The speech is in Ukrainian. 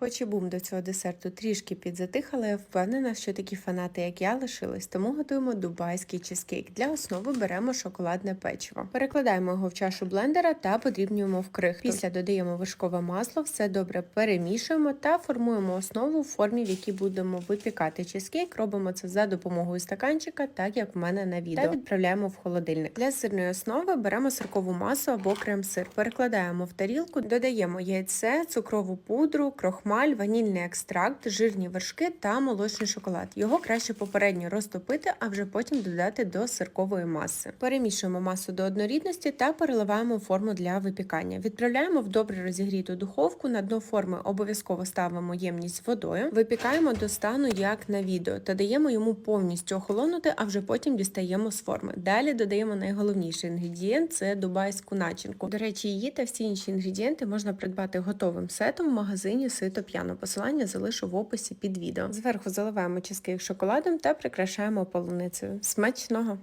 Хоч і бум до цього десерту трішки підзатих, але я впевнена, що такі фанати, як я, лишились, тому готуємо дубайський чизкейк. Для основи беремо шоколадне печиво. Перекладаємо його в чашу блендера та подрібнюємо в крихту. Після додаємо вершкове масло, все добре перемішуємо та формуємо основу в формі, в якій будемо випікати чизкейк. Робимо це за допомогою стаканчика, так як в мене на відео. Та відправляємо в холодильник. Для сирної основи беремо сиркову масу або крем-сир. Перекладаємо в тарілку, додаємо яйце, цукрову пудру, крохмаль, ванільний екстракт, жирні вершки та молочний шоколад. Його краще попередньо розтопити, а вже потім додати до сиркової маси. Перемішуємо масу до однорідності та переливаємо форму для випікання. Відправляємо в добре розігріту духовку. На дно форми обов'язково ставимо ємність водою. Випікаємо до стану, як на відео, та даємо йому повністю охолонути, а вже потім дістаємо з форми. Далі додаємо найголовніший інгредієнт це дубайську начинку. До речі, її та всі інші інгредієнти можна придбати готовим сетом в магазині Сито П'яно. Посилання залишу в описі під відео. Зверху заливаємо чизкейк шоколадом та прикрашаємо полуницею. Смачного!